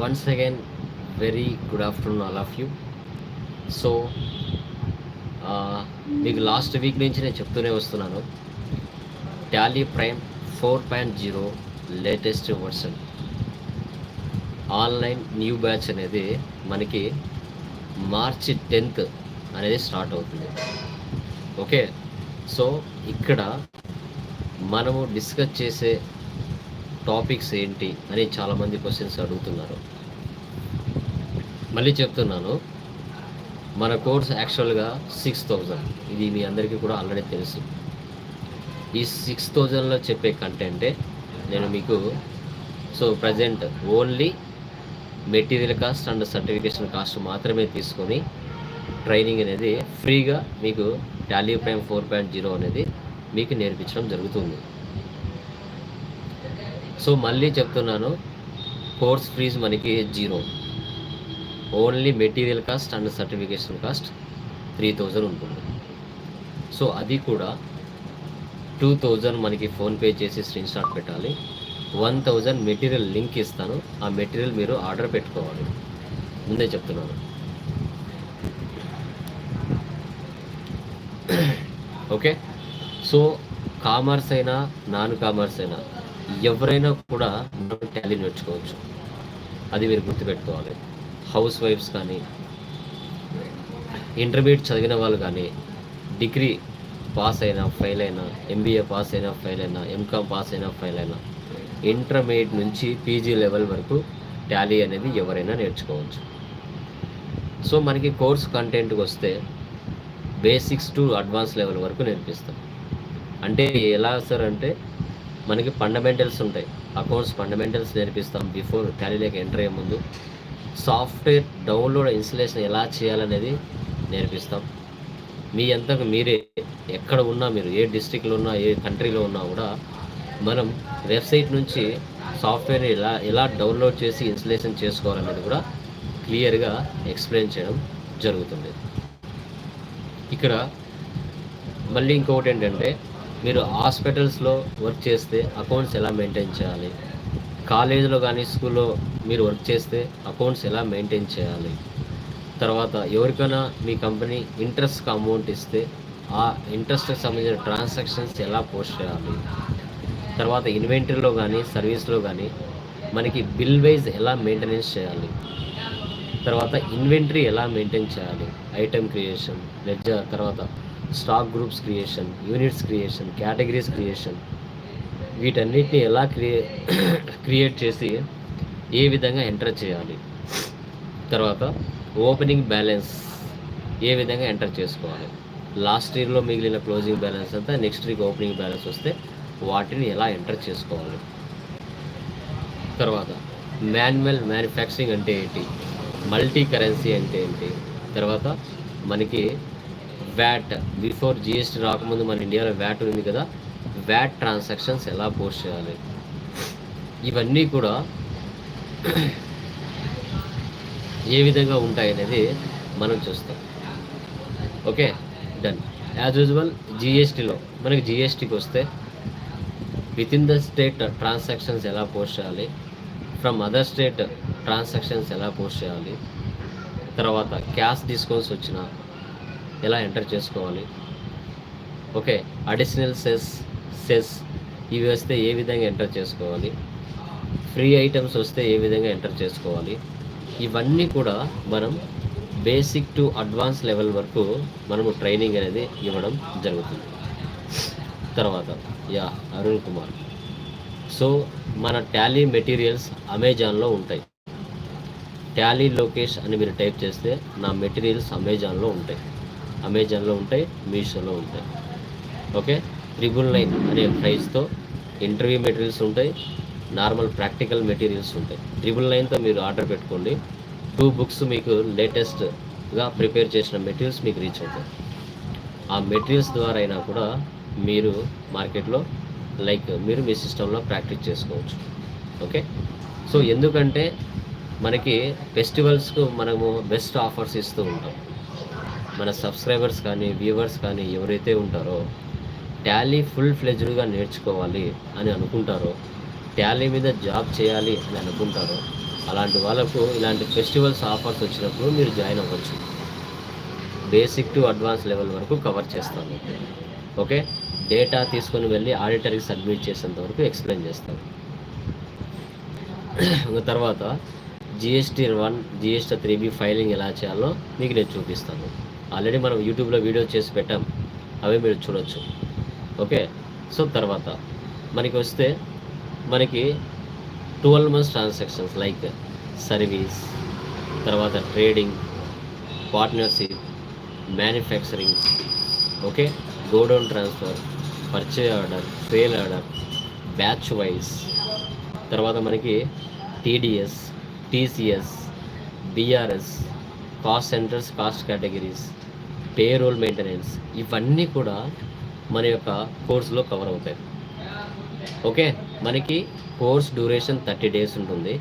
Once again very good afternoon all of you so మీకు last week నుంచి నేను చెప్తూనే వస్తున్నాను. Tally Prime four point zero latest version online new batch అనేది మనకి మార్చి టెన్త్ అనేది స్టార్ట్ అవుతుంది. ఓకే సో ఇక్కడ మనము డిస్కస్ చేసే టాపిక్స్ ఏంటి అని చాలామంది క్వశ్చన్స్ అడుగుతున్నారు. మళ్ళీ చెప్తున్నాను మన కోర్స్ యాక్చువల్గా సిక్స్ థౌజండ్. ఇది మీ అందరికీ కూడా ఆల్రెడీ తెలుసు. ఈ సిక్స్ థౌజండ్లో చెప్పే కంటెంటే నేను మీకు so present only material cost and certification cost మాత్రమే తీసుకొని ట్రైనింగ్ అనేది ఫ్రీగా మీకు Tally Prime four point zero అనేది మీకు నేర్పించడం జరుగుతుంది. సో మళ్ళీ చెప్తున్నాను కోర్స్ ఫీజు మనకి zero. Only material cost and certification cost three thousand ఉంటుంది. సో అది కూడా టూ థౌజండ్ మనకి ఫోన్పే చేసి స్క్రీన్ షాట్ పెట్టాలి. వన్ థౌజండ్ మెటీరియల్ లింక్ ఇస్తాను. ఆ మెటీరియల్ మీరు ఆర్డర్ పెట్టుకోవాలి. ముందే చెప్తున్నాను. ఓకే? సో కామర్స్ అయినా నాన్ కామర్స్ అయినా ఎవరైనా కూడా మనం టాలీ నేర్చుకోవచ్చు. అది మీరు గుర్తుపెట్టుకోవాలి. హౌస్ వైఫ్స్ కానీ ఇంటర్మీడియట్ చదివిన వాళ్ళు కానీ డిగ్రీ పాస్ అయినా ఫెయిల్ అయినా ఎంబీఏ పాస్ అయినా ఫెయిల్ అయినా ఎంకామ్ పాస్ అయినా ఫెయిల్ అయినా ఇంటర్మీడియట్ నుంచి పీజీ లెవెల్ వరకు టాలీ అనేది ఎవరైనా నేర్చుకోవచ్చు. సో మనకి కోర్స్ కంటెంట్కి వస్తే బేసిక్స్ టు అడ్వాన్స్ లెవెల్ వరకు నేర్పిస్తాం. అంటే ఎలా సార్ అంటే మనకి ఫండమెంటల్స్ ఉంటాయి. అకౌంట్స్ ఫండమెంటల్స్ నేర్పిస్తాం బిఫోర్ టాలీలోకి ఎంటర్ అయ్యే ముందు. సాఫ్ట్వేర్ డౌన్లోడ్ ఇన్స్టలేషన్ ఎలా చేయాలనేది నేర్పిస్తాం. మీ అంతకు మీరే ఎక్కడ ఉన్నా మీరు ఏ డిస్టిక్లో ఉన్నా ఏ కంట్రీలో ఉన్నా కూడా మనం వెబ్సైట్ నుంచి సాఫ్ట్వేర్ని ఎలా ఎలా డౌన్లోడ్ చేసి ఇన్స్టలేషన్ చేసుకోవాలనేది కూడా క్లియర్గా ఎక్స్ప్లెయిన్ చేయడం జరుగుతుంది. ఇక్కడ మళ్ళీ ఇంకొకటి ఏంటంటే మీరు హాస్పిటల్స్లో వర్క్ చేస్తే అకౌంట్స్ ఎలా మెయింటైన్ చేయాలి? కాలేజీలో కానీ స్కూల్లో మీరు వర్క్ చేస్తే అకౌంట్స్ ఎలా మెయింటైన్ చేయాలి? తర్వాత ఎవరికైనా మీ కంపెనీ ఇంట్రెస్ట్కి అమౌంట్ ఇస్తే ఆ ఇంట్రెస్ట్కి సంబంధించిన ట్రాన్సాక్షన్స్ ఎలా పోస్ట్ చేయాలి? తర్వాత ఇన్వెంటరీలో కానీ సర్వీస్లో కానీ మనకి బిల్ వైజ్ ఎలా మెయింటెనెన్స్ చేయాలి? తర్వాత ఇన్వెంటరీ ఎలా మెయింటైన్ చేయాలి? ఐటెం క్రియేషన్ లెడ్జర్ తర్వాత stock groups creation units creation categories creation వీటన్నిటిని ఎలా క్రియే క్రియేట్ చేసి ఏ విధంగా ఎంటర్ చేయాలి? తర్వాత ఓపెనింగ్ బ్యాలెన్స్ ఏ విధంగా ఎంటర్ చేసుకోవాలి? లాస్ట్ ఇయర్లో మిగిలిన క్లోజింగ్ బ్యాలెన్స్ అంతా నెక్స్ట్ వీక్ ఓపెనింగ్ బ్యాలెన్స్ వస్తే వాటిని ఎలా ఎంటర్ చేసుకోవాలి? తర్వాత మాన్యువల్ మ్యానుఫ్యాక్చరింగ్ అంటే ఏంటి? మల్టీ కరెన్సీ అంటే ఏంటి? తర్వాత మనకి వ్యాట్ బిఫోర్ జిఎస్టీ రాకముందు మన ఇండియాలో వ్యాట్ ఉంది కదా వ్యాట్ ట్రాన్సాక్షన్స్ ఎలా పోస్ట్ చేయాలి? ఇవన్నీ కూడా ఏ విధంగా ఉంటాయి అనేది మనం చూస్తాం. ఓకే డన్ యాజ్ యూజువల్ జిఎస్టీలో మనకి జిఎస్టీకి వస్తే with in the state transactions ఎలా పోస్ట్ చేయాలి? ఫ్రమ్ అదర్ స్టేట్ ట్రాన్సాక్షన్స్ ఎలా పోస్ట్ చేయాలి? తర్వాత క్యాష్ డిస్కౌంట్స్ వచ్చిన ఎలా ఎంటర్ చేసుకోవాలి? ఓకే అడిషనల్ సెస్ సెస్ ఇవి వస్తే ఏ విధంగా ఎంటర్ చేసుకోవాలి? ఫ్రీ ఐటమ్స్ వస్తే ఏ విధంగా ఎంటర్ చేసుకోవాలి? ఇవన్నీ కూడా మనం బేసిక్ టు అడ్వాన్స్ లెవెల్ వరకు మనము ట్రైనింగ్ అనేది ఇవ్వడం జరుగుతుంది. తర్వాత యా అరుణ్ కుమార్. సో మన టాలీ మెటీరియల్స్ అమెజాన్లో ఉంటాయి. టాలీ లోకేష్ అని మీరు టైప్ చేస్తే నా మెటీరియల్స్ అమెజాన్లో ఉంటాయి. అమెజాన్లో ఉంటాయి మీషోలో ఉంటాయి. ఓకే? ట్రిబుల్ నైన్ అనే ప్రైస్తో ఇంటర్వ్యూ మెటీరియల్స్ ఉంటాయి నార్మల్ ప్రాక్టికల్ మెటీరియల్స్ ఉంటాయి. ట్రిబుల్ నైన్తో మీరు ఆర్డర్ పెట్టుకోండి. టూ బుక్స్ మీకు లేటెస్ట్గా ప్రిపేర్ చేసిన మెటీరియల్స్ మీకు రీచ్ అవుతాయి. ఆ మెటీరియల్స్ ద్వారా అయినా కూడా మీరు మార్కెట్లో లైక్ మీరు మీ సిస్టంలో ప్రాక్టీస్ చేసుకోవచ్చు. ఓకే? సో ఎందుకంటే మనకి ఫెస్టివల్స్కు మనము బెస్ట్ ఆఫర్స్ ఇస్తూ ఉంటాం. మన సబ్స్క్రైబర్స్ కానీ వ్యూవర్స్ కానీ ఎవరైతే ఉంటారో టాలీ ఫుల్ ఫ్లెజ్డ్గా నేర్చుకోవాలి అని అనుకుంటారో టాలీ మీద జాబ్ చేయాలి అని అనుకుంటారో అలాంటి వాళ్ళకు ఇలాంటి ఫెస్టివల్స్ ఆఫర్స్ వచ్చినప్పుడు మీరు జాయిన్ అవ్వచ్చు. బేసిక్ టు అడ్వాన్స్ లెవెల్ వరకు కవర్ చేస్తాను. ఓకే? డేటా తీసుకొని వెళ్ళి ఆడిటర్కి సబ్మిట్ చేసేంత వరకు ఎక్స్ప్లెయిన్ చేస్తాను. ఇంకా తర్వాత GST one GST three B filing ఎలా చేయాలో మీకు నేను చూపిస్తాను. ఆల్రెడీ మనం యూట్యూబ్లో వీడియో చేసి పెట్టాం. అవి మీరు చూడొచ్చు. ఓకే? సో తర్వాత మనకి వస్తే మనకి twelve months transactions like service తర్వాత trading partnership manufacturing okay? Godown transfer purchase order sale order batch wise. తర్వాత మనకి TDS TCS BRS cost centres cost categories payroll maintenance ఇవన్నీ కూడా మన యొక్క కోర్సులో కవర్ అవుతాయి. ఓకే మనకి కోర్స్ డ్యూరేషన్ థర్టీ డేస్ ఉంటుంది.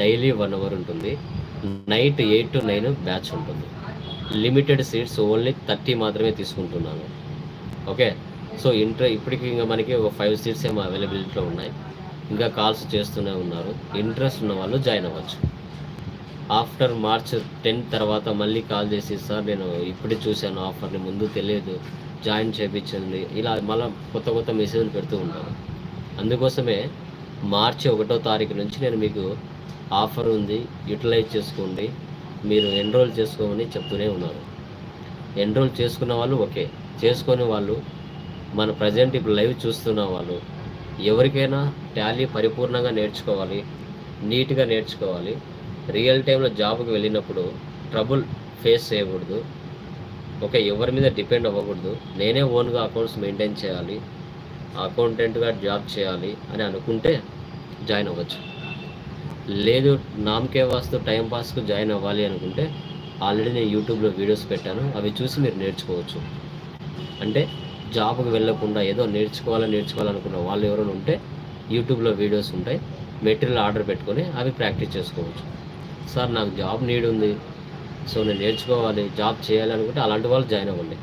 డైలీ వన్ అవర్ ఉంటుంది. Night eight to nine batch ఉంటుంది. లిమిటెడ్ సీట్స్ ఓన్లీ థర్టీ మాత్రమే తీసుకుంటున్నాను. ఓకే సో ఇంటర్ ఇప్పటికి ఇంకా మనకి ఒక ఫైవ్ సీట్స్ ఏమో అవైలబిలిటీలో ఉన్నాయి. ఇంకా కాల్స్ చేస్తూనే ఉన్నారు. ఇంట్రెస్ట్ ఉన్న వాళ్ళు జాయిన్ అవ్వచ్చు. ఆఫ్టర్ మార్చ్ టెన్ తర్వాత మళ్ళీ కాల్ చేసి సార్ నేను ఇప్పుడే చూశాను ఆఫర్ని ముందు తెలియదు జాయిన్ చేయించండి. ఇలా మళ్ళీ కొత్త కొత్త మెసేజ్లు పెడుతూ ఉంటాను అందుకోసమే మార్చి ఒకటో తారీఖు నుంచి నేను మీకు ఆఫర్ ఉంది యూటిలైజ్ చేసుకోండి మీరు ఎన్రోల్ చేసుకోమని చెప్తూనే ఉన్నారు. ఎన్రోల్ చేసుకున్న వాళ్ళు ఓకే చేసుకొని వాళ్ళు మన ప్రజెంట్ ఇప్పుడు లైవ్ చూస్తున్న వాళ్ళు ఎవరికైనా టాలీ పరిపూర్ణంగా నేర్చుకోవాలి నీట్గా నేర్చుకోవాలి రియల్ టైంలో జాబ్కి వెళ్ళినప్పుడు ట్రబుల్ ఫేస్ చేయకూడదు. ఓకే ఎవరి మీద డిపెండ్ అవ్వకూడదు. నేనే ఓన్గా అకౌంట్స్ మెయింటైన్ చేయాలి. అకౌంటెంట్గా జాబ్ చేయాలి అని అనుకుంటే జాయిన్ అవ్వచ్చు. లేదు నామకే వాస్తు టైం పాస్కు జాయిన్ అవ్వాలి అనుకుంటే ఆల్రెడీ నేను యూట్యూబ్లో వీడియోస్ పెట్టాను. అవి చూసి మీరు నేర్చుకోవచ్చు. అంటే జాబ్కి వెళ్ళకుండా ఏదో నేర్చుకోవాలని నేర్చుకోవాలనుకున్న వాళ్ళు ఎవరైనా ఉంటే యూట్యూబ్లో వీడియోస్ ఉంటాయి. మెటీరియల్ ఆర్డర్ పెట్టుకొని అవి ప్రాక్టీస్ చేసుకోవచ్చు. సార్ నాకు జాబ్ నీడ్ ఉంది. సో నేను నేర్చుకోవాలి జాబ్ చేయాలి అనుకుంటే అలాంటి వాళ్ళు జాయిన్ అవ్వండి.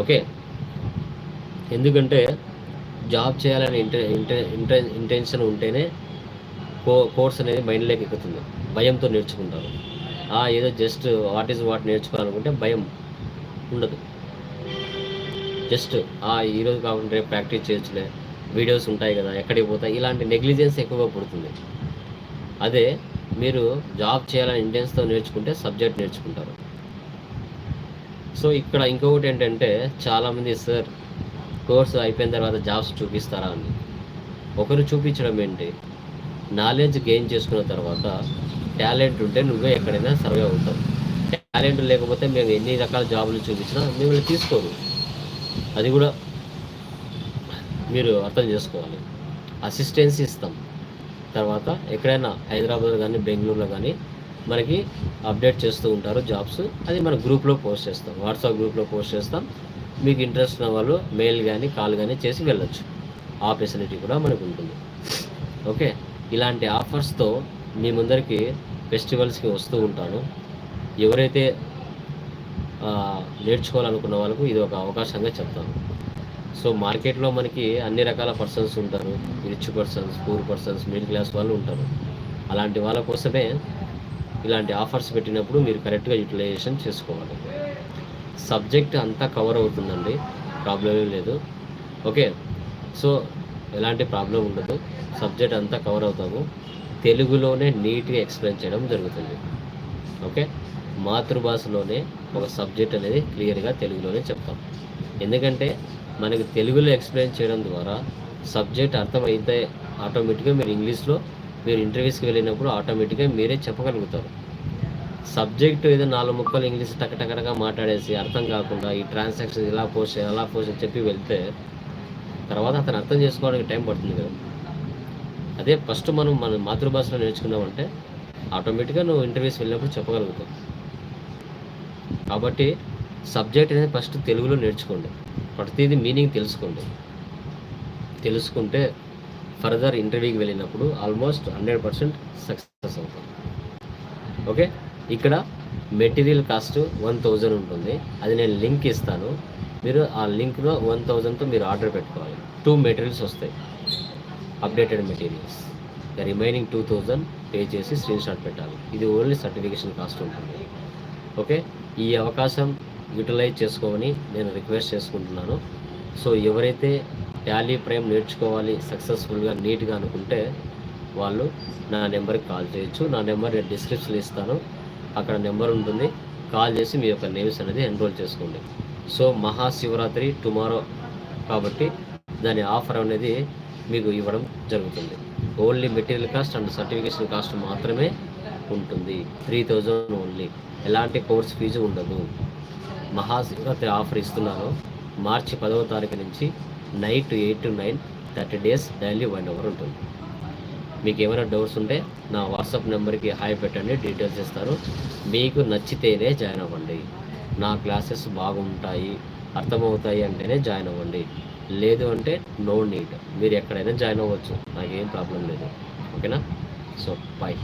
ఓకే? ఎందుకంటే జాబ్ చేయాలని ఇంటె ఇంటె ఇంటె ఇంటెన్షన్ ఉంటేనే కో కోర్స్ అనేది మైండ్లోకి ఎక్కుతుంది. భయంతో నేర్చుకుంటారు. ఆ, ఏదో జస్ట్ వాట్ ఈజ్ వాట్ నేర్చుకోవాలనుకుంటే భయం ఉండదు. జస్ట్ ఆ ఈరోజు కాకుండా రేపు ప్రాక్టీస్ చేయొచ్చులే. వీడియోస్ ఉంటాయి కదా ఎక్కడికి పోతాయి? ఇలాంటి నెగ్లిజెన్స్ ఎక్కువగా పుడుతుంది. అదే మీరు జాబ్ చేయాలని ఇంటెన్స్తో నేర్చుకుంటే సబ్జెక్ట్ నేర్చుకుంటారు. సో ఇక్కడ ఇంకొకటి ఏంటంటే చాలామంది సార్ కోర్సు అయిపోయిన తర్వాత జాబ్స్ చూపిస్తారా? అని. ఒకరు చూపించడం ఏంటి? నాలెడ్జ్ గెయిన్ చేసుకున్న తర్వాత టాలెంట్ ఉంటే నువ్వే ఎక్కడైనా సర్వే అవుతావు. టాలెంట్ లేకపోతే మేము ఎన్ని రకాల జాబులు చూపించినా మిమ్మల్ని తీసుకోరు. అది కూడా మీరు అర్థం చేసుకోవాలి. అసిస్టెన్సీ ఇస్తాం. తర్వాత ఎక్కడైనా హైదరాబాద్ కానీ బెంగళూరులో కానీ మనకి అప్డేట్ చేస్తూ ఉంటారు జాబ్స్. అది మన గ్రూప్లో పోస్ట్ చేస్తాం. వాట్సాప్ గ్రూప్లో పోస్ట్ చేస్తాం. మీకు ఇంట్రెస్ట్ ఉన్న వాళ్ళు మెయిల్ కానీ కాల్ కానీ చేసి వెళ్ళొచ్చు. ఆ ఫెసిలిటీ కూడా మనకు ఉంటుంది. ఓకే? ఇలాంటి ఆఫర్స్తో మీ ముందరికి ఫెస్టివల్స్కి వస్తూ ఉంటాను. ఎవరైతే నేర్చుకోవాలనుకున్న వాళ్ళకు ఇది ఒక అవకాశంగా చెప్తాను. సో మార్కెట్లో మనకి అన్ని రకాల పర్సన్స్ ఉంటారు. Rich persons poor persons middle class వాళ్ళు ఉంటారు. అలాంటి వాళ్ళ కోసమే ఇలాంటి ఆఫర్స్ పెట్టినప్పుడు మీరు కరెక్ట్గా యూటిలైజేషన్ చేసుకోవాలి. సబ్జెక్ట్ అంతా కవర్ అవుతుందండి. ప్రాబ్లం ఏం లేదు. ఓకే. సో ఎలాంటి ప్రాబ్లం ఉండదు. సబ్జెక్ట్ అంతా కవర్ అవుతాము. తెలుగులోనే నీట్గా ఎక్స్ప్లెయిన్ చేయడం జరుగుతుంది. ఓకే. మాతృభాషలోనే ఒక సబ్జెక్ట్ అనేది క్లియర్గా తెలుగులోనే చెప్తాం. ఎందుకంటే మనకి తెలుగులో ఎక్స్ప్లెయిన్ చేయడం ద్వారా సబ్జెక్ట్ అర్థమైతే ఆటోమేటిక్గా మీరు ఇంగ్లీష్లో మీరు ఇంటర్వ్యూస్కి వెళ్ళినప్పుడు ఆటోమేటిక్గా మీరే చెప్పగలుగుతారు. సబ్జెక్ట్ ఏదో నాలుగు ముక్కలు ఇంగ్లీష్ టకటకటగా మాట్లాడేసి అర్థం కాకుండా ఈ ట్రాన్సాక్షన్ ఇలా పోస్ట్ ఎలా అలా పోస్ట్ చెప్పి వెళ్తే తర్వాత అతను అర్థం చేసుకోవడానికి టైం పడుతుంది కదా. అదే ఫస్ట్ మనం మన మాతృభాషలో నేర్చుకున్నామంటే ఆటోమేటిక్గా నువ్వు ఇంటర్వ్యూస్ వెళ్ళినప్పుడు చెప్పగలుగుతావు. కాబట్టి సబ్జెక్ట్ అనేది ఫస్ట్ తెలుగులో నేర్చుకోండి. ప్రతిదీ మీనింగ్ తెలుసుకోండి తెలుసుకుంటే ఫర్దర్ ఇంటర్వ్యూకి వెళ్ళినప్పుడు ఆల్మోస్ట్ హండ్రెడ్ పర్సెంట్ సక్సెస్ అవుతాం. ఓకే? ఇక్కడ మెటీరియల్ కాస్ట్ వన్ థౌజండ్ ఉంటుంది. అది నేను లింక్ ఇస్తాను. మీరు ఆ లింక్లో వన్ థౌజండ్తో మీరు ఆర్డర్ పెట్టుకోవాలి. టూ మెటీరియల్స్ వస్తాయి. Updated materials. Remaining two thousand pay చేసి స్క్రీన్ షాట్ పెట్టాలి. ఇది ఓన్లీ సర్టిఫికేషన్ కాస్ట్ ఉంటుంది. ఓకే? ఈ అవకాశం యూటిలైజ్ చేసుకోమని నేను రిక్వెస్ట్ చేసుకుంటున్నాను. సో ఎవరైతే ట్యాలీ ప్రైమ్ నేర్చుకోవాలి సక్సెస్ఫుల్గా నీట్గా అనుకుంటే వాళ్ళు నా నెంబర్కి కాల్ చేయొచ్చు. నా నెంబర్ నేను డిస్క్రిప్షన్ ఇస్తాను. అక్కడ నెంబర్ ఉంటుంది. కాల్ చేసి మీ యొక్క నేమ్స్ అనేది ఎన్రోల్ చేసుకోండి. సో మహాశివరాత్రి టుమారో కాబట్టి దాని ఆఫర్ అనేది మీకు ఇవ్వడం జరుగుతుంది. Only material cost and certification cost మాత్రమే ఉంటుంది. Three thousand only. ఎలాంటి కోర్స్ ఫీజు ఉండదు. మహాశివరాత్రి ఆఫర్ ఇస్తున్నాను. మార్చి పదవ తారీఖు నుంచి night eight to nine thirty days daily one hour ఉంటుంది. మీకు ఏమైనా డౌట్స్ ఉంటే నా వాట్సాప్ నెంబర్కి హాయ్ పెట్టండి డీటెయిల్స్ ఇస్తారు మీకు నచ్చితేనే జాయిన్ అవ్వండి. నా క్లాసెస్ బాగుంటాయి అర్థమవుతాయి అంటేనే జాయిన్ అవ్వండి. లేదు అంటే నో నీడ్. మీరు ఎక్కడైనా జాయిన్ అవ్వచ్చు. నాకేం ప్రాబ్లం లేదు. ఓకేనా? So bye